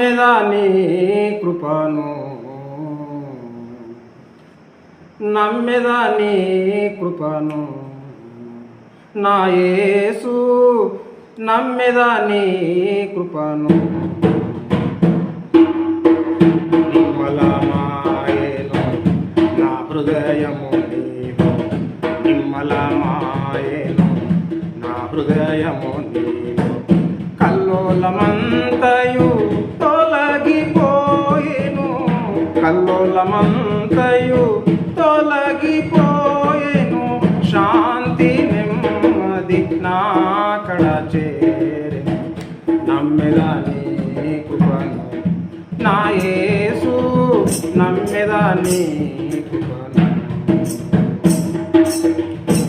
మీద నీ కృపను నమ్మెదా నీ కృపను నా యేసు నమ్మెదా నీ కృపను నా యేసు నమ్మెదాని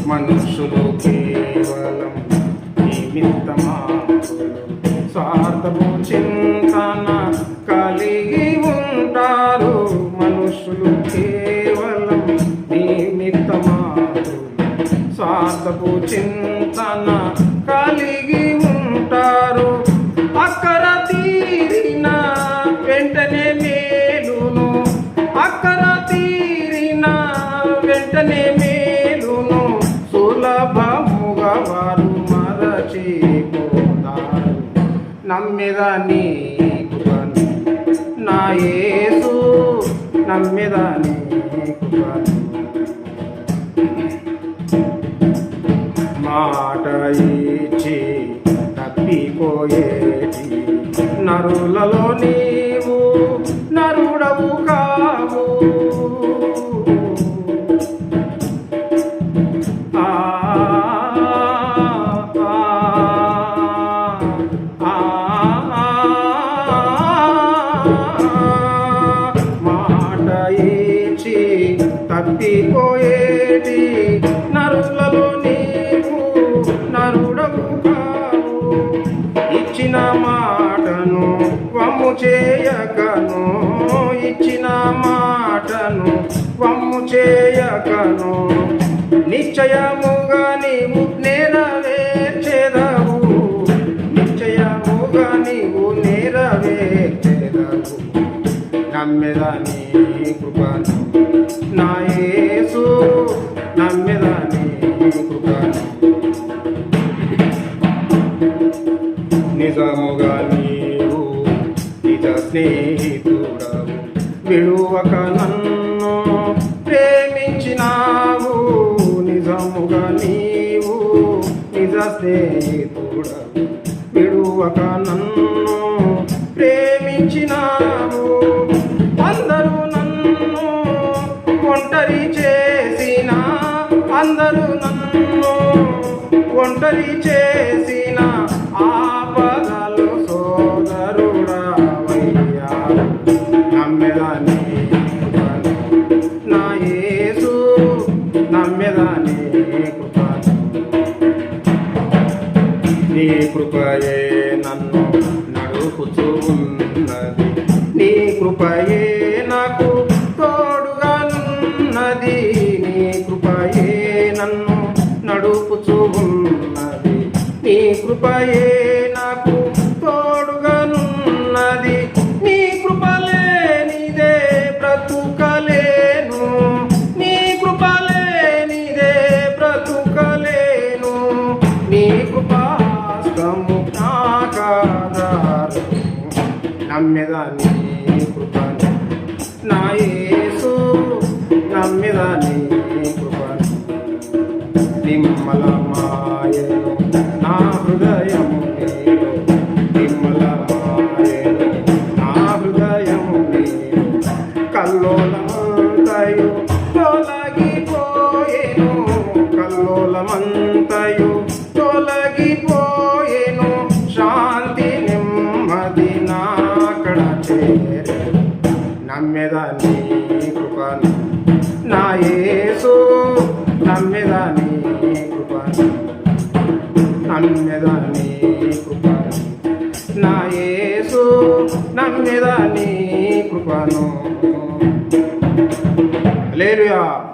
మనుషులు కేవలం నిమిత్తమా స్వార్థము చింతన కలిగి ఉంటారు. మనుషులు కేవలం నిమిత్తమా స్వార్థపు చింతన నమ్మిదా కృపను నా యేసు నమ్మిదా కృపను మాట ఇచ్చి తప్పిపోయేటి నరులలో నీవు నరు నరులలో నీకు నరుడవు కావు. ఇచ్చిన మాటను వమ్ము చేయకను. ఇచ్చిన మాటను వమ్ము చేయకను. నిశ్చయముగా నీవు నెరవేర్చెదవు. నిశ్చయముగా నీవు నెరవేర్చెదవు. నమ్మెదాని కృపను నాయే నీవు నిజ స్నేహితుడవు. విడువక నన్ను ప్రేమించినావు నిజముగా నీవు నిజ స్నేహితుడవు. విడువక నన్ను ప్రేమించినావు అందరూ నన్ను ఒంటరి చేసిన అందరూ నన్ను ఒంటరి చే యేసు నమ్మెదాని కృప నీ కృపయే నన్ను నడుపుచూ ఉన్నది. నీ కృపయే నాకు తోడుగానున్నది నీ కృపయే నన్ను నడుపుచూ ఉన్నది. నీ కృపయే నాకు కృపాస్తము నాకాధారు నీ కృపను? నా యేసు నమ్మెదా నీ కృపను? నిమ్మల మాయ నా హృదయం నిమ్మల మాయను నా హృదయము కల్లోలమంతయు తొలగిపోయేను కల్లోలమంతయు తొలగిపో నమ్మెదా నీ కృపాను. నా యేసు నమ్మెదా నీ కృపాను. నమ్మెదా నీ కృపాను. నా యేసు నమ్మెదా నీ కృపాను. లేరుయా